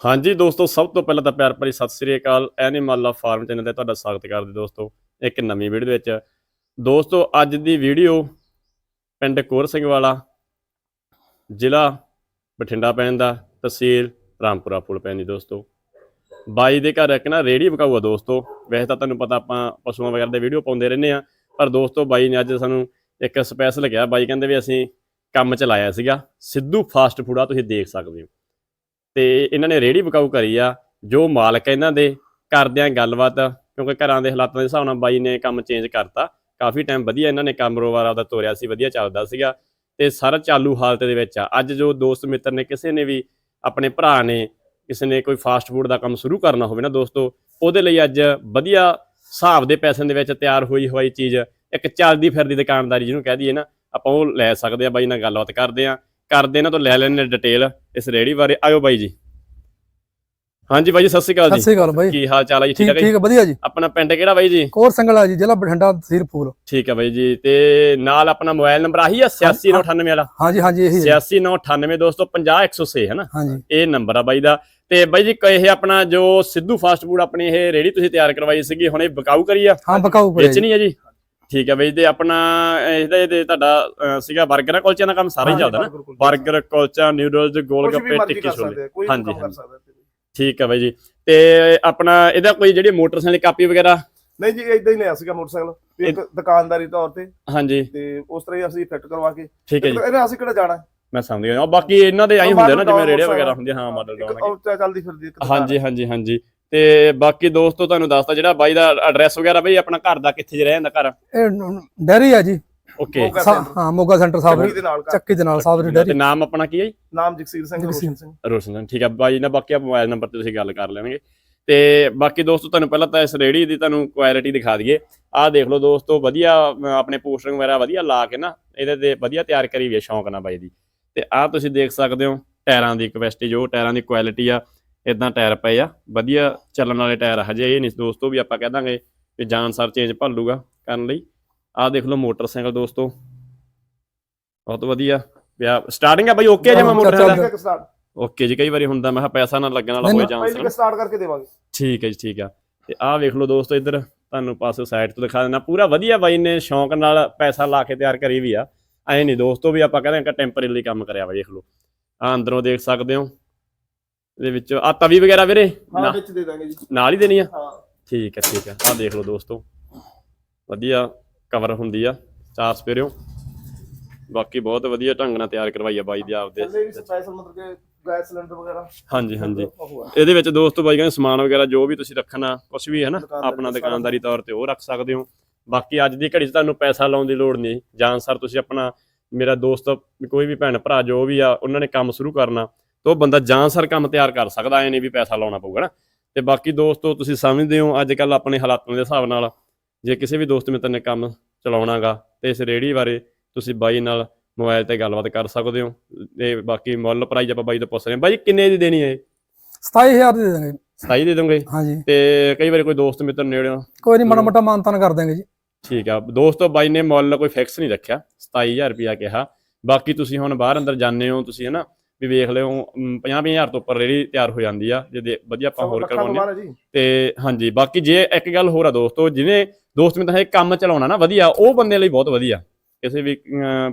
ਹਾਂਜੀ ਦੋਸਤੋ, ਸਭ ਤੋਂ ਪਹਿਲਾਂ ਤਾਂ ਪਿਆਰ ਭਰੀ ਸਤਿ ਸ੍ਰੀ ਅਕਾਲ। ਐਨੀਮਲ ਫਾਰਮ ਚੈਨਲ ਤੇ ਤੁਹਾਡਾ ਸਵਾਗਤ ਕਰਦੇ ਦੋਸਤੋ, ਇੱਕ ਨਵੀਂ ਵੀਡੀਓ ਵਿੱਚ। ਦੋਸਤੋ, ਅੱਜ ਦੀ ਵੀਡੀਓ ਪਿੰਡ ਕੋਰ ਸਿੰਘ ਵਾਲਾ, ਜ਼ਿਲ੍ਹਾ ਬਠਿੰਡਾ ਪੈਂਦਾ ਤਹਿਸੀਲ ਰਾਮਪੁਰਾ ਫੁੱਲ ਪੈਂਦੀ ਦੋਸਤੋ। ਬਾਈ ਦੇ ਘਰ ਇੱਕ ਨਾ ਰੇੜੀ ਵਿਕਾਊ ਆ ਦੋਸਤੋ। ਵੈਸੇ ਤਾਂ ਤੁਹਾਨੂੰ ਪਤਾ ਆਪਾਂ ਪਸ਼ੂਆਂ ਵਗੈਰਾ ਦੇ ਵੀਡੀਓ ਪਾਉਂਦੇ ਰਹਿੰਦੇ ਆ ਪਰ ਦੋਸਤੋ ਬਾਈ ਨੇ ਅੱਜ ਸਾਨੂੰ ਇੱਕ ਸਪੈਸ਼ਲ ਕਿਹਾ। ਬਾਈ ਕਹਿੰਦੇ ਵੀ ਅਸੀਂ ਕੰਮ ਚਲਾਇਆ ਸੀਗਾ, ਸਿੱਧੂ ਫਾਸਟ ਫੂਡ ਆ, ਤੁਸੀਂ ਦੇਖ ਸਕਦੇ ਹੋ। ਤੇ ਇਹਨਾਂ ਨੇ ਰੇੜੀ ਵਿਕਾਊ ਕਰੀ ਆ, ਜੋ ਮਾਲਕ ਇਹਨਾਂ ਦੇ ਕਰਦੇ ਆ ਗੱਲਬਾਤ, ਕਿਉਂਕਿ ਘਰਾਂ ਦੇ ਹਾਲਾਤਾਂ ਦੇ ਹਿਸਾਬ ਨਾਲ ਬਾਈ ਨੇ ਕੰਮ ਚੇਂਜ ਕਰਤਾ। ਕਾਫੀ ਟਾਈਮ ਵਧੀਆ ਇਹਨਾਂ ਨੇ ਕੰਮ ਰੋਵਾਰ ਆਪਦਾ ਤੋਰਿਆ ਸੀ, ਵਧੀਆ ਚੱਲਦਾ ਸੀਗਾ। ਤੇ ਸਾਰਾ ਚਾਲੂ ਹਾਲਤ ਦੇ ਵਿੱਚ ਆ। ਅੱਜ ਜੋ ਦੋਸਤ ਮਿੱਤਰ ਨੇ, ਕਿਸੇ ਨੇ ਵੀ ਆਪਣੇ ਭਰਾ ਨੇ, ਕਿਸੇ ਨੇ ਕੋਈ ਫਾਸਟ ਫੂਡ ਦਾ ਕੰਮ ਸ਼ੁਰੂ ਕਰਨਾ ਹੋਵੇ ਨਾ ਦੋਸਤੋ, ਉਹਦੇ ਲਈ ਅੱਜ ਵਧੀਆ ਹਿਸਾਬ ਦੇ ਪੈਸਿਆਂ ਦੇ ਵਿੱਚ ਤਿਆਰ ਹੋਈ ਹੋਈ ਚੀਜ਼, ਇੱਕ ਚੱਲਦੀ ਫਿਰਦੀ ਦੁਕਾਨਦਾਰੀ ਜਿਹਨੂੰ ਕਹਿ ਦਈਏ ਨਾ, ਆਪਾਂ ਉਹ ਲੈ ਸਕਦੇ ਆ, ਬਾਈ ਨਾਲ ਗੱਲਬਾਤ ਕਰਦੇ ਆ। ਕਰਦੇ ਇਹਨਾਂ ਤੋਂ ਲੈ ਲੈਣੇ ਡਿਟੇਲ ਇਸ ਰੇੜੀ ਬਾਰੇ। ਆਇਓ ਬਾਈ ਜੀ। ਹਾਂਜੀ ਬਾਈ ਜੀ ਸਤਿ ਸ਼੍ਰੀ ਅਕਾਲ ਸਤਿ ਜੀ ਸ੍ਰੀ ਅਕਾਲ ਬਾਈ। ਕੀ ਹਾਲ ਚਾਲ ਹੈ ਜੀ ਠੀਕ ਠੀਕ ਹੈ ਠੀਕ ਵਧੀਆ ਜੀ। ਆਪਣਾ ਪਿੰਡ ਕਿਹੜਾ ਬਾਈ ਜੀ? ਕੋਰ ਸੰਗਲਾ ਜੀ ਜ਼ਿਲ੍ਹਾ ਬਠਿੰਡਾ ਤਹਿਸੀਲ ਫੂਲ ਠੀਕ ਹੈ ਬਾਈ ਜੀ ਤੇ ਨਾਲ ਆਪਣਾ ਮੋਬਾਈਲ ਨੰਬਰ ਆਹੀ ਆ 86998 ਵਾਲਾ। ਹਾਂਜੀ ਹਾਂਜੀ ਇਹੀ ਹੈ 86998 ਦੋਸਤੋ 50106 ਹੈ ਨਾ? ਹਾਂਜੀ। ਇਹ ਨੰਬਰ ਆ ਬਾਈ ਦਾ। ਤੇ ਬਾਈ ਜੀ ਇਹ ਆਪਣਾ ਜੋ ਸਿੱਧੂ ਫਾਸਟ ਫੂਡ ਆਪਣੀ ਇਹ ਰੇੜੀ ਤੁਸੀਂ ਤਿਆਰ ਕਰਵਾਈ ਸੀਗੀ ਹੁਣ ਇਹ ਬਕਾਊ ਕਰੀ ਆ? ਹਾਂ ਬਕਾਊ ਵੇਚਣੀ ਹੈ ਜੀ? ਠੀਕ ਹੈ ਬਾਈ ਤੇ ਆਪਣਾ ਇਹਦਾ ਇਹਦੇ ਤੁਹਾਡਾ ਸੀਗਾ 버ਗਰਾਂ ਕੁਲਚਿਆਂ ਦਾ ਕੰਮ ਸਾਰਾ ਹੀ ਚੱਲਦਾ ਨਾ? 버ਗਰ ਕੁਲਚਾ ਨਿਊਡਲਸ ਗੋਲ ਗੱਪੇ ਟਿੱਕੀ ਛੋਲੇ। ਹਾਂਜੀ। ਠੀਕ ਹੈ ਬਾਈ ਜੀ। ਤੇ ਆਪਣਾ ਇਹਦਾ ਕੋਈ ਜਿਹੜੀ ਮੋਟਰਸਾਈਕਲ ਦੀ ਕਾਪੀ ਵਗੈਰਾ? ਨਹੀਂ ਜੀ ਇਦਾਂ ਹੀ ਲਿਆ ਸੀਗਾ ਮੋਟਰਸਾਈਕਲ। ਇੱਕ ਦੁਕਾਨਦਾਰੀ ਤੌਰ ਤੇ। ਹਾਂਜੀ। ਤੇ ਉਸ ਤਰ੍ਹਾਂ ਹੀ ਅਸੀਂ ਫਿੱਟ ਕਰਵਾ ਕੇ। ਠੀਕ ਹੈ ਜੀ। ਇਹਨੇ ਅਸੀਂ ਕਿਹੜਾ ਜਾਣਾ? ਮੈਂ ਸਮਝ ਗਿਆ। ਬਾਕੀ ਇਹਨਾਂ ਦੇ ਆਈ ਹੁੰਦੇ ਨਾ ਜਿਵੇਂ ਰੇੜੀਆਂ ਵਗੈਰਾ ਹੁੰਦੀਆਂ ਹਾਂ ਮਾਡਲ ਡਾਊਨ ਚੱਲਦੀ ਫਿਰਦੀ ਹਾਂਜੀ ਹਾਂਜੀ ਹਾਂਜੀ। ਤੇ ਬਾਕੀ ਦੋਸਤੋ ਤੁਹਾਨੂੰ ਦੱਸਦਾ ਜਿਹੜਾ ਬਾਈ ਦਾ ਐਡਰੈਸ ਵਗੈਰਾ ਬਈ ਆਪਣਾ ਘਰ ਦਾ ਕਿੱਥੇ ਜਿ ਰਹਿੰਦਾ ਘਰ? ਇਹ ਡੈਰੀ ਆ ਜੀ। ਓਕੇ ਹਾਂ ਮੋਗਾ ਸੈਂਟਰ ਸਾਹਿਬ। ਚੱਕੀ ਦੇ ਨਾਲ। ਚੱਕੀ ਦੇ ਨਾਲ ਸਾਹਿਬ ਦੀ ਤੇ ਡੈਰੀ। ਨਾਮ ਆਪਣਾ ਕੀ ਹੈ ਜੀ? ਨਾਮ ਜਗਸੀਰ ਸਿੰਘ ਰੋਸ਼ਨ ਸਿੰਘ। ਰੋਸ਼ਨ ਸਿੰਘ ਠੀਕ ਹੈ ਬਾਈ ਨਾਲ ਬਾਕੀ ਆ ਮੋਬਾਈਲ ਨੰਬਰ ਤੇ ਤੁਸੀਂ ਗੱਲ ਕਰ ਲੈਣਗੇ। ਤੇ ਬਾਕੀ ਦੋਸਤੋ ਤੁਹਾਨੂੰ ਪਹਿਲਾਂ ਤਾਂ ਇਸ ਰੇੜੀ ਦੀ ਤੁਹਾਨੂੰ ਕੁਆਲਿਟੀ ਦਿਖਾ ਦਈਏ। ਆਹ ਦੇਖ ਲਓ ਦੋਸਤੋ ਵਧੀਆ ਆਪਣੇ ਪੋਸਟਰ ਵਗੈਰਾ ਵਧੀਆ ਲਾ ਕੇ ਨਾ ਇਹਦੇ ਤੇ ਵਧੀਆ ਤਿਆਰ ਕਰੀ ਵੀ ਹੈ ਸ਼ੌਂਕ ਨਾਲ ਬਾਈ ਦੀ। ਤੇ ਆਹ ਤੁਸੀਂ ਦੇਖ ਸਕਦੇ ਹੋ ਟਾਇਰਾਂ ਦੀ ਕਪੈਸਿਟੀ ਜੋ ਟਾਇਰਾਂ ਦੀ ਕੁਆਲਿਟੀ ਆ। ਇਦਾਂ ਟਾਇਰ ਪਏ ਆ। ਵਧੀਆ ਚੱਲਣ ਵਾਲੇ ਟਾਇਰ ਆ। ਹਜੇ ਇਹ ਨਹੀਂ ਦੋਸਤੋ ਵੀ ਆਪਾਂ ਕਹਿ ਦਾਂਗੇ ਕਿ ਜਾਨ ਸਰ ਚੇਂਜ ਭੱਲੂਗਾ ਕਰਨ ਲਈ। ਆਹ ਦੇਖ ਲਓ ਮੋਟਰਸਾਈਕਲ ਦੋਸਤੋ। ਬਹੁਤ ਵਧੀਆ। ਵਿਆਹ ਸਟਾਰਟਿੰਗ ਆ ਬਾਈ ਓਕੇ ਜਮਾ ਚੱਲ- ਮੋਟਰ ਚੱਲ। ਦਾ ਸਟਾਰਟ ਓਕੇ ਜੀ ਕਈ ਵਾਰੀ ਹੁੰਦਾ ਮੈਂ ਕਿਹਾ ਪੈਸਾ ਨਾ ਲੱਗਣ ਵਾਲਾ ਹੋਏ ਚਾਂਸ ਪਹਿਲੀ ਸਟਾਰਟ ਕਰਕੇ ਦੇਵਾਂਗੇ। ਠੀਕ ਹੈ ਜੀ ਠੀਕ ਆ। ਤੇ ਆਹ ਵੇਖ ਲਓ ਦੋਸਤੋ ਇੱਧਰ ਤੁਹਾਨੂੰ ਪਾਸੇ ਸਾਈਡ ਤੋਂ ਦਿਖਾ ਦੇਣਾ ਪੂਰਾ ਵਧੀਆ ਬਾਈ ਨੇ ਸ਼ੌਂਕ ਨਾਲ ਪੈਸਾ ਲਾ ਕੇ ਤਿਆਰ ਕਰੀ ਵੀ ਆ। ਐ ਨਹੀਂ ਦੋਸਤੋ ਵੀ ਆਪਾਂ ਕਹਿੰਦੇ ਕਿ ਟੈਂਪਰੇਰੀ ਕੰਮ ਕਰਿਆ ਵਾ ਦੇਖ ਲਓ। ਆ ਅੰਦਰੋਂ ਦੇਖ ਸਕਦੇ ਹੋ। ਇਹਦੇ ਵਿੱਚ ਆ ਤਵੀ ਵਗੈਰਾ ਵੀਰੇ? ਹਾਂ ਵਿੱਚ ਦੇ ਦਾਂਗੇ ਜੀ। ਨਾਲ ਹੀ ਦੇਣੀ ਆ? ਹਾਂ। ਠੀਕ ਹੈ ਠੀਕ ਹੈ ਆ ਦੇਖ ਲਓ ਦੋਸਤੋ। ਵਧੀਆ ਕਵਰ ਹੁੰਦੀ ਆ ਚਾਰ ਸਪੇਰਿਓ। ਬਾਕੀ ਬਹੁਤ ਵਧੀਆ ਢੰਗ ਨਾਲ ਤਿਆਰ ਕਰਵਾਈ ਆ ਬਾਈ ਦੀ ਆਪਦੇ। ਸਪੈਸ਼ਲ ਮਤਲਬ ਕਿ ਗੈਸ ਸਿਲੰਡਰ ਵਗੈਰਾ। ਹਾਂਜੀ ਹਾਂਜੀ। ਇਹਦੇ ਵਿੱਚ ਦੋਸਤੋ ਬਾਈ ਕਹਿੰਦੇ ਸਮਾਨ ਵਗੈਰਾ ਜੋ ਵੀ ਤੁਸੀਂ ਰੱਖਣਾ ਕੁਝ ਵੀ ਹੈ ਨਾ ਆਪਣਾ ਦਾ ਦੁਕਾਨਦਾਰੀ ਤੌਰ ਤੇ ਉਹ ਰੱਖ ਸਕਦੇ ਹੋ। ਬਾਕੀ ਅੱਜ ਦੀ ਘੜੀ 'ਚ ਤੁਹਾਨੂੰ ਪੈਸਾ ਲਾਉਣ ਦੀ ਲੋੜ ਨਹੀਂ। ਜਾਂ ਸਰ ਤੁਸੀਂ ਆਪਣਾ ਮੇਰਾ ਦੋਸਤ ਕੋਈ ਵੀ ਭੈਣ ਭਰਾ ਜੋ ਵੀ ਆ ਉਹਨਾਂ ਨੇ ਕੰਮ ਸ਼ੁਰੂ ਕਰਨਾ। ਤਾਂ ਉਹ ਬੰਦਾ ਜਾਂ ਸਰ ਕੰਮ ਤਿਆਰ ਕਰ ਸਕਦਾ ਐ ਨਹੀਂ ਵੀ ਪੈਸਾ ਲਾਉਣਾ ਪਊਗਾ ਨਾ। ਤੇ ਬਾਕੀ ਦੋਸਤੋ ਤੁਸੀਂ ਸਮਝਦੇ ਹੋ ਅੱਜ ਕੱਲ ਆਪਣੇ ਹਾਲਾਤਾਂ ਦੇ ਹਿਸਾਬ ਨਾਲ ਜੇ ਕਿਸੇ ਵੀ ਦੋਸਤ ਮਿੱਤਰ ਨੇ ਕੰਮ ਚਲਾਉਣਾਗਾ ਤੇ ਇਸ ਰੇੜੀ ਬਾਰੇ ਤੁਸੀਂ ਬਾਈ ਨਾਲ ਮੋਬਾਈਲ ਤੇ ਗੱਲਬਾਤ ਕਰ ਸਕਦੇ ਹੋ। ਤੇ ਬਾਕੀ ਮੁੱਲ ਪ੍ਰਾਈਸ ਆਪਾਂ ਬਾਈ ਤੋਂ ਪੁੱਛ ਰਹੇ ਹਾਂ। ਬਾਈ ਕਿੰਨੇ ਦੀ ਦੇਣੀ ਹੈ ਇਹ? 27000 ਦੀ ਦੇ ਦਾਂਗੇ 27 ਦੇ ਦੋਗੇ? ਹਾਂਜੀ। ਤੇ ਕਈ ਵਾਰੀ ਕੋਈ ਦੋਸਤ ਮਿੱਤਰ ਨੇੜੇ ਕੋਈ ਨਹੀਂ ਮਾੜਾ ਮੋਟਾ ਮਾਨਤਾਨ ਕਰ ਦਾਂਗੇ ਜੀ। ਠੀਕ ਆ। ਦੋਸਤੋ ਬਾਈ ਨੇ ਮੁੱਲ ਕੋਈ ਫਿਕਸ ਨਹੀਂ ਰੱਖਿਆ। 27000 ਰੁਪਿਆ ਕਿਹਾ। ਬਾਕੀ ਤੁਸੀਂ ਹੁਣ ਬਾਹਰ ਅੰਦਰ ਜਾਂਦੇ ਹੋ ਤੁਸੀਂ ਹਨਾ ਵੀ ਵੇਖ ਲਿਓ 50-20000 ਤੋਂ ਉੱਪਰ ਰੇੜੀ ਤਿਆਰ ਹੋ ਜਾਂਦੀ ਆ ਜੇ ਵਧੀਆ ਆਪਾਂ ਹੋਰ ਕਰਵਾਉਂਦੇ ਹਾਂ। ਤੇ ਹਾਂਜੀ ਬਾਕੀ ਜੇ ਇੱਕ ਗੱਲ ਹੋਰ ਆ ਦੋਸਤੋ ਜਿਹਨੇ ਦੋਸਤ ਮਿੱਤਰ ਇਹ ਕੰਮ ਚਲਾਉਣਾ ਨਾ ਵਧੀਆ ਉਹ ਬੰਦੇ ਲਈ ਬਹੁਤ ਵਧੀਆ। ਕਿਸੇ ਵੀ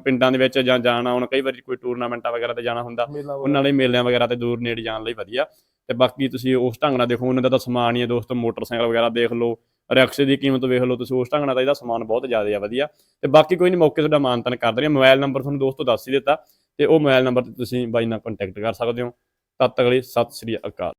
ਪਿੰਡਾਂ ਦੇ ਵਿੱਚ ਜਾਂ ਜਾਣਾ ਹੁਣ ਕਈ ਵਾਰੀ ਕੋਈ ਟੂਰਨਾਮੈਂਟਾਂ ਵਗੈਰਾ ਤੇ ਜਾਣਾ ਹੁੰਦਾ ਉਹਨਾਂ ਲਈ ਮੇਲਿਆਂ ਵਗੈਰਾ ਤੇ ਦੂਰ ਨੇੜੇ ਜਾਣ ਲਈ ਵਧੀਆ। ਤੇ ਬਾਕੀ ਤੁਸੀਂ ਉਸ ਢੰਗ ਨਾਲ ਦੇਖੋ ਉਹਨਾਂ ਦਾ ਤਾਂ ਸਮਾਨ ਹੀ ਹੈ ਦੋਸਤੋ ਮੋਟਰਸਾਈਕਲ ਵਗੈਰਾ ਦੇਖ ਲਓ ਰਿਕਸ਼ੇ ਦੀ ਕੀਮਤ ਵੇਖ ਲਓ ਤੁਸੀਂ ਉਸ ਢੰਗ ਨਾਲ ਤਾਂ ਇਹਦਾ ਸਮਾਨ ਬਹੁਤ ਜ਼ਿਆਦਾ ਆ ਵਧੀਆ। ਤੇ ਬਾਕੀ ਕੋਈ ਨਹੀਂ ਮੌਕੇ ਤੁਹਾਡਾ ਮਾਨਤਨ ਕਰ ਰਹੇ ਮੋਬਾਈਲ ਨੰਬਰ ਤੁਹਾਨੂੰ ਦੋਸਤੋ ਦੱਸ ਹੀ ਦਿੱਤਾ। ਤੇ ਉਹ ਮੋਬਾਈਲ ਨੰਬਰ ਤੇ ਤੁਸੀਂ ਬਾਈ ਨਾਲ ਕੰਟੈਕਟ ਕਰ ਸਕਦੇ ਹੋ। ਤਦ ਤੱਕ ਲਈ ਸਤਿ ਸ੍ਰੀ ਅਕਾਲ।